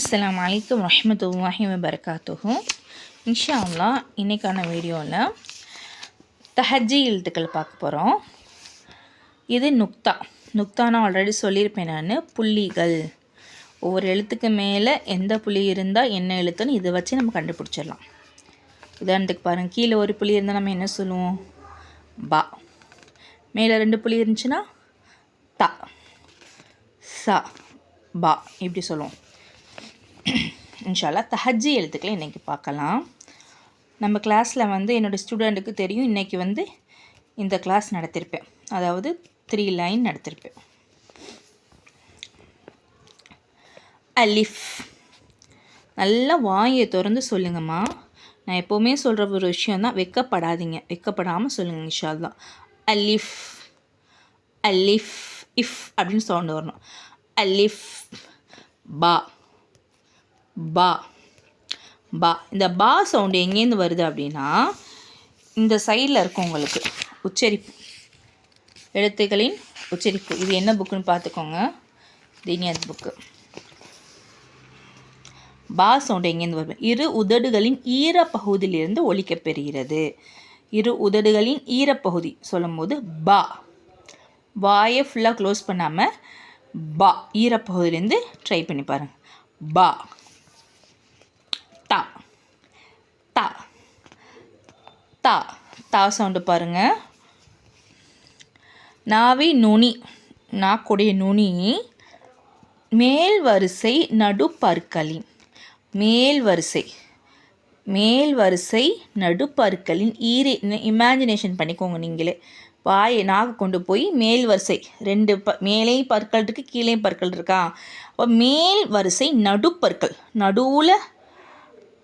அஸ்லாம் வலைக்கம் வரஹ்மத்துல்லாஹி வபரகாத்துஹு இன்ஷா அல்லாஹ் இன்றைக்கான வீடியோவில் தஹஜி எழுத்துக்கள் பார்க்க போகிறோம் இது நுக்தா. நுக்தா நான் ஆல்ரெடி சொல்லியிருப்பேன் நான். புள்ளிகள். ஒவ்வொரு எழுத்துக்கு மேலே எந்த புள்ளி இருந்தால் என்ன எழுத்துன்னு இதை வச்சு நம்ம கண்டுபிடிச்சிடலாம். உதாரணத்துக்கு பாருங்கள் கீழே ஒரு புள்ளி இருந்தால் நம்ம என்ன சொல்லுவோம்? பா. மேலே ரெண்டு புள்ளி இருந்துச்சுன்னா தா. சா. பா. இப்படி சொல்லுவோம். இன்ஷால்லா தஹஜி எழுத்துக்களை இன்றைக்கி பார்க்கலாம். நம்ம கிளாஸில் வந்து என்னோடய ஸ்டூடெண்ட்டுக்கு தெரியும். இன்றைக்கி வந்து இந்த கிளாஸ் நடத்திருப்பேன். அதாவது த்ரீ லைன் நடத்திருப்பேன். அலிஃப். நல்லா வாயை திறந்து சொல்லுங்கம்மா. நான் எப்போவுமே சொல்கிற ஒரு விஷயம் தான் வெக்கப்படாதீங்க. வெக்கப்படாமல் சொல்லுங்கள் இன்ஷால்லா அலிஃப். அலிஃப் இஃப் அப்படின்னு சவுண்டு வரணும். அலிஃப். பா. பா. பா. இந்த பா சவுண்டு எங்கேருந்து வருது அப்படின்னா இந்த சைடில் இருக்கும் உங்களுக்கு. உச்சரிப்பு. எழுத்துக்களின் உச்சரிப்பு. இது என்ன புக்குன்னு பார்த்துக்கோங்க. தீனியாத் புக்கு பா சவுண்டு எங்கேருந்து வரும் இரு உதடுகளின் ஈரப்பகுதியிலிருந்து ஒழிக்கப்பெறுகிறது இரு உதடுகளின் ஈரப்பகுதி சொல்லும்போது பா. வாயை ஃபுல்லாக க்ளோஸ் பண்ணாமல் பா. ஈரப்பகுதியிலேருந்து ட்ரை பண்ணி பாருங்கள் பா. தா. தா. தா. தா சவுண்டு பாருங்கள் நாவி நுனி. நாக்குடைய நுனி. மேல் வரிசை நடுப்பற்களின் மேல் வரிசை. மேல் வரிசை நடுப்பற்களின் ஈரே இமேஜினேஷன் பண்ணிக்கோங்க நீங்களே. வாயை நாக்கு கொண்டு போய் மேல் வரிசை ரெண்டு ப மேலே பற்கள் இருக்குது கீழே பற்கள் இருக்கா? அப்போ மேல் வரிசை நடுப்பற்கள். நடுவில்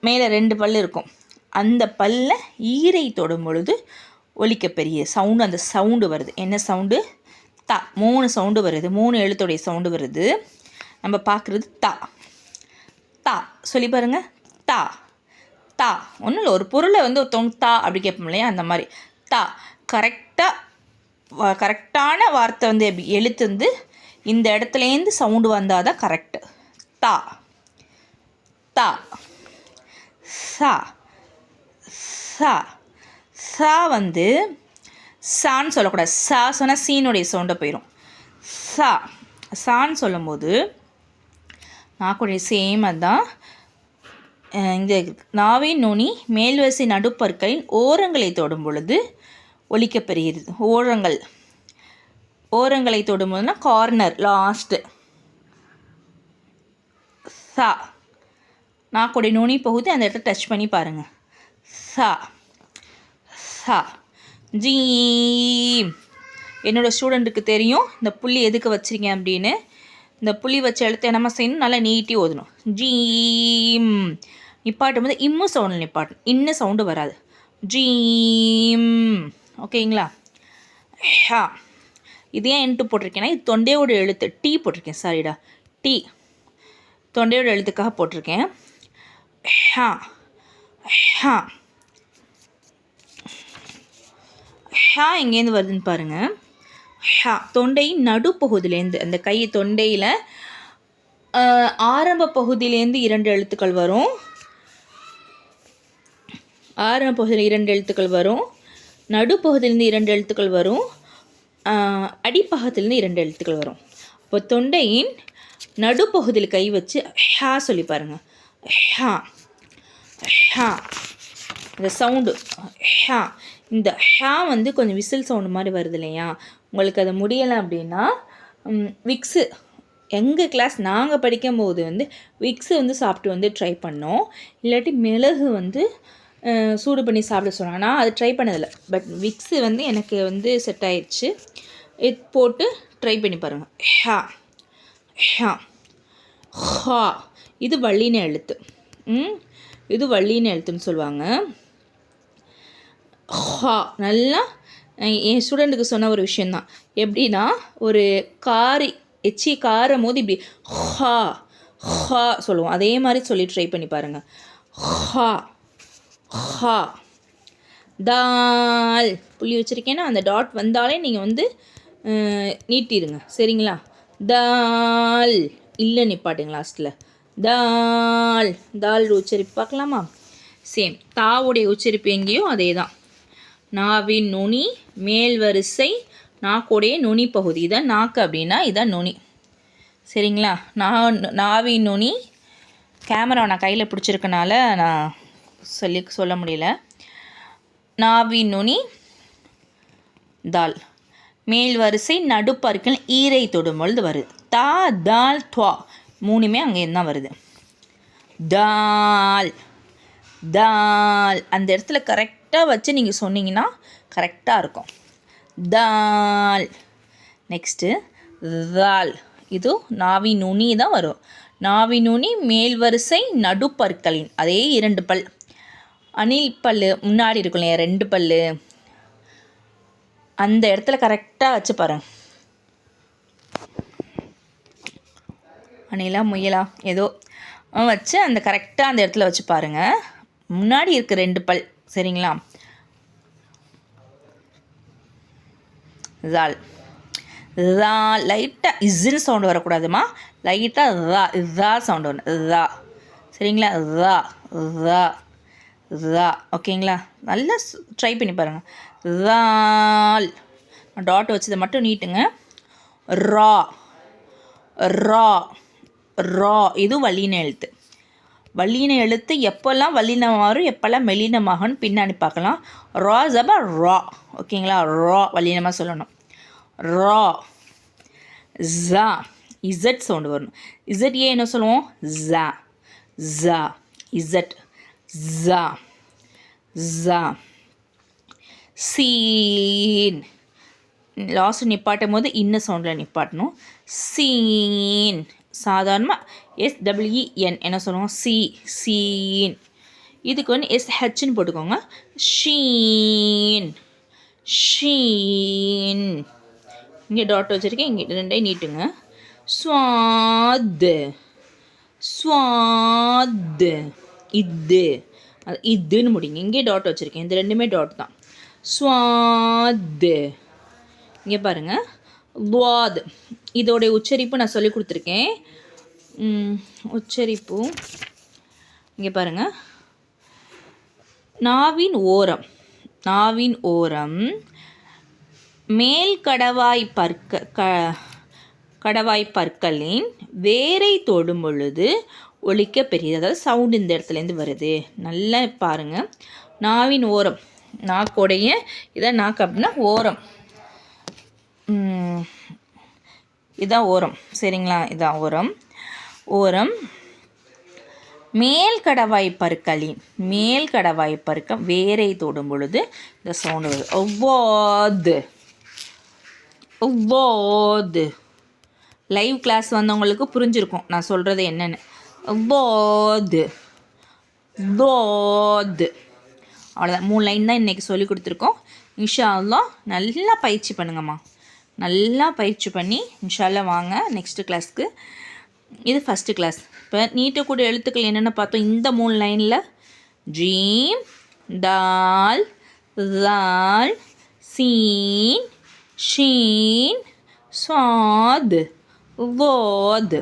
மேலே ரெண்டு பல் இருக்கும். அந்த பல்ல ஈரை தொடும் பொழுது ஒலிக்க பெரிய சவுண்டு அந்த சவுண்டு வருது. என்ன சவுண்டு தா. மூணு சவுண்டு வருது. மூணு எழுத்துடைய சவுண்டு வருது. நம்ம பார்க்குறது தா. தா. சொல்லி பாருங்க. தா. தா. ஒன்றும் இல்லை. ஒரு பொருளை வந்து ஒருத்தவங்க தா அப்படி கேட்போம் இல்லையா? அந்த மாதிரி. தா. கரெக்டாக கரெக்டான வார்த்தை வந்து எப்படி? எழுத்து வந்து இந்த இடத்துலேருந்து சவுண்டு வந்தால் தான் கரெக்டு தா. தா. சா சா சா வந்து சான்னு சொல்லக்கூடாது. சா சொன்னால் சீனுடைய சவுண்டை போயிடும் சா சான்னு சொல்லும்போது நாக்குடைய சேம் அதுதான். இந்த நாவின் நுனி மேல்வரிசை நடுப்பற்களின் ஓரங்களை தொடும் பொழுது ஒலிக்கப்பெறுகிறது ஓரங்கள். ஓரங்களை தொடும்போதுனா கார்னர் லாஸ்ட்டு சா. நாக்குடைய நுனி பகுதி அந்த இடத்த டச் பண்ணி பாருங்கள் சா சா ஜீம். என்னோடய ஸ்டூடெண்ட்டுக்கு தெரியும் இந்த புள்ளி எதுக்கு வச்சுருக்கேன் அப்படின்னு. இந்த புள்ளி வச்ச எழுத்து என்னமா செய்யணும் நல்லா நீட்டி ஓதணும். ஜீம். நிப்பாட்டும் போது இம்மு சவுண்டில் நிப்பாட்டும் இன்னும் சவுண்டு வராது. ஜீம். ஓகேங்களா? ஹா. இது ஏன் என்ட்டு போட்டிருக்கேன்னா இது தொண்டையோட எழுத்து. டீ போட்டிருக்கேன் சாரிடா டீ. தொண்டையோட எழுத்துக்காக போட்டிருக்கேன். ஹா ஹா. ஹா எங்கேருந்து வருதுன்னு பாருங்கள் ஹா தொண்டையின் நடுப்பகுதியிலேருந்து அந்த கை தொண்டையில் ஆரம்ப பகுதியிலேருந்து இரண்டு எழுத்துக்கள் வரும். ஆரம்ப பகுதியில் இரண்டு எழுத்துக்கள் வரும். நடுப்பகுதியிலேருந்து இரண்டு எழுத்துக்கள் வரும். அடிப்பகத்திலேருந்து இரண்டு எழுத்துக்கள் வரும். இப்போ தொண்டையின் நடுப்பகுதியில் கை வச்சு ஹா சொல்லி பாருங்கள் ஹா. ஹா. இந்த சவுண்டு ஹா. இந்த ஹா வந்து கொஞ்சம் விசில் சவுண்டு மாதிரி வருது இல்லையா? உங்களுக்கு அது முடியலை அப்படின்னா விக்ஸு எங்கள் கிளாஸ் நாங்கள் படிக்கும்போது வந்து விக்ஸு வந்து சாப்பிட்டு வந்து ட்ரை பண்ணோம். இல்லாட்டி மிளகு வந்து சூடு பண்ணி சாப்பிட சொன்னாங்க. நான் அது ட்ரை பண்ணதில்லை. பட் விக்ஸு வந்து எனக்கு வந்து செட் ஆயிடுச்சு. இது போட்டு ட்ரை பண்ணி பாருங்கள் ஹா. ஹா. ஹா. இது வள்ளின எழுத்து. இது வள்ளின்னு எழுத்துன்னு சொல்லுவாங்க. ஹா நல்லா என் ஸ்டூடெண்ட்டுக்கு சொன்ன ஒரு விஷயந்தான் எப்படின்னா ஒரு காரி எச்சி காரம் போது இப்படி ஹா ஹா சொல்லுவோம். அதே மாதிரி சொல்லி ட்ரை பண்ணி பாருங்கள் ஹா ஹா. தால் புள்ளி வச்சுருக்கேன்னா அந்த டாட் வந்தாலே நீங்கள் வந்து நீட்டிடுங்க சரிங்களா? தால் இல்லை நிப்பாட்டுங்க லாஸ்ட்டில் தால். தால் உச்சரிப்பு பார்க்கலாமா? சேம் தாவுடைய உச்சரிப்பு எங்கேயோ அதே தான் நாவின் நுனி மேல் வரிசை நாக்குடைய நுனி பகுதி. இதான் நாக்கு அப்படின்னா இதான் நுனி. சரிங்களா? நான் நாவின் நுனி. கேமரா நான் கையில் பிடிச்சிருக்கனால நான் சொல்லி சொல்ல முடியல. நாவின் நுனி தால். மேல் வரிசை நடுப்பருக்கள் ஈரை தொடும் பொழுது வருது. தா தால் துவா. மூணுமே அங்கே தான் வருது? தால் தால் அந்த இடத்துல கரெக்டாக வச்சு நீங்கள் சொன்னீங்கன்னா கரெக்டாக இருக்கும். தால் நெக்ஸ்ட்டு தால் இது நாவி நுனி தான் வரும். நாவி நுனி மேல் வரிசை நடுப்பற்களின் அதே இரண்டு பல். அணில் பல் முன்னாடி இருக்கும் இல்லையா? ரெண்டு பல் அந்த இடத்துல கரெக்டாக வச்சு பாருங்கள் அணிலா முயலா ஏதோ வச்சு அந்த கரெக்டாக அந்த இடத்துல வச்சு பாருங்கள் முன்னாடி இருக்க ரெண்டு பல் சரிங்களா? ஜால் ரா லைட்டாக இஸ்ன்னு சவுண்டு வரக்கூடாதுமா? லைட்டாக ரா இதா சவுண்டு ஒன்று இதா சரிங்களா? இதா இதா இதா ஓகேங்களா? நல்லா ட்ரை பண்ணி பாருங்கள் தால் டாட் வச்சதை மட்டும் நீட்டுங்க. ரா. ரா. ரா இது வல்லின எழுத்து. வல்லின எழுத்து எப்போல்லாம் வலினமாறும் மாறும் எப்போல்லாம் மெல்லினமாகனு பின்னாடி பார்க்கலாம். ரா ஜபா ரா. ஓகேங்களா? ரா வல்லினமாக சொல்லணும். ரா ஜா இசட் சவுண்டு வரணும். இசட் ஏன் என்ன சொல்லுவோம்? ஜா ஜா இசட். ஜா ஜா சீன். லாஸ்ட் நிப்பாட்டும் போது இன்ன சவுண்டில் நிப்பாட்டணும். சீன். சாதாரணமாக எஸ்டபிள்இஎன் என்ன சொல்லுவோம்? சி சீன் இதுக்கு வந்து எஸ்ஹெச்னு போட்டுக்கோங்க. ஷீன் ஷீன் இங்கே டாட் வச்சுருக்கேன். இங்கே ரெண்டையும் நீட்டுங்க. ஸ்வாத் ஸ்வாத் இது. அது இதுன்னு முடிங்க. இங்கே டாட் வச்சுருக்கேன். இந்த ரெண்டுமே டாட் தான். ஸ்வாத் இங்கே பாருங்கள் துவாத் இதோடைய உச்சரிப்பு நான் சொல்லி கொடுத்துருக்கேன். உச்சரிப்பு. இங்கே பாருங்கள் நாவின் ஓரம் நாவின் ஓரம் மேல் கடவாய் பற்க க கடவாய் பற்களின் வேரை தொடும் பொழுது ஒழிக்க பெரியது அதாவது சவுண்டு இந்த இடத்துலேருந்து வருது. நல்லா பாருங்கள் நாவின் ஓரம் நாக்கோடைய இதான் நாக்கு அப்படின்னா ஓரம். இதுதான் ஓரம். சரிங்களா? இதான் ஓரம். ஓரம். மேல் கடவாய் பருக்களின் மேல் கடவாய் பருக்கம் வேரை தொடும் பொழுது இந்த சவுண்டு வருது. ஒவ்வாது ஒவ்வாது லைவ் கிளாஸ் வந்தவங்களுக்கு புரிஞ்சிருக்கும் நான் சொல்கிறது என்னென்னு. ஒவ்வாது தோது அவ்வளோதான் மூணு லைன் தான் இன்றைக்கி சொல்லி கொடுத்துருக்கோம். இன்ஷா அல்லா நல்லா பயிற்சி பண்ணுங்கம்மா. நல்லா பயிற்சி பண்ணி இன்ஷால்ல வாங்க நெக்ஸ்ட்டு கிளாஸ்க்கு இது ஃபஸ்ட்டு கிளாஸ் இப்போ நீட்டக்கூடிய எழுத்துக்கள் என்னென்ன பார்த்தோம்? இந்த மூணு லைனில் ஜீம் தால் தால் சீன் ஷீன் சுவாத் வோத்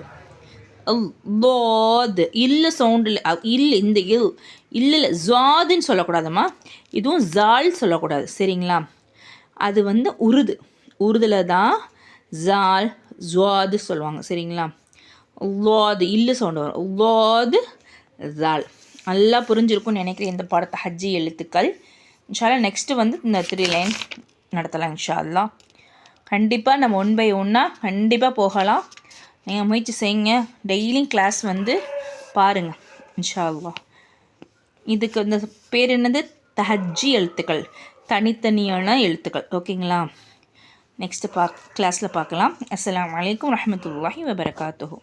வோத். இல்ல சவுண்டில் இல் இந்த இல். இல்லை இல்லை ஜாதுன்னு சொல்லக்கூடாதம்மா. இதுவும் ஜால் சொல்லக்கூடாது. சரிங்களா? அது வந்து உருது. உருதுல தான் ஜால் ஜுவாது சொல்லுவாங்க சரிங்களா? உவ்வாது இல்லு சவுண்டு வரும். உவ்வாது ஜால் நல்லா புரிஞ்சிருக்கும்னு நினைக்கிறேன் இந்த பாடத்தை ஹஜ்ஜி எழுத்துக்கள். இன்ஷால்லா நெக்ஸ்ட்டு வந்து இந்த த்ரீ லைன் நடத்தலாம் இன்ஷால்லா கண்டிப்பாக நம்ம ஒன் பை ஒன்னாக கண்டிப்பாக போகலாம். நீங்கள் முயற்சி செய்யுங்க. டெய்லியும் கிளாஸ் வந்து பாருங்கள் இன்ஷால்லா இதுக்கு இந்த பேர் என்னது? தஹஜ்ஜி எழுத்துக்கள். தனித்தனியான எழுத்துக்கள் ஓகேங்களா? நெக்ஸ்ட்டு பா கிளாஸில் பார்க்கலாம். அஸ்லாம் வலைக்கம் வரமத்துல்லாஹி வபரகாத்துஹூ.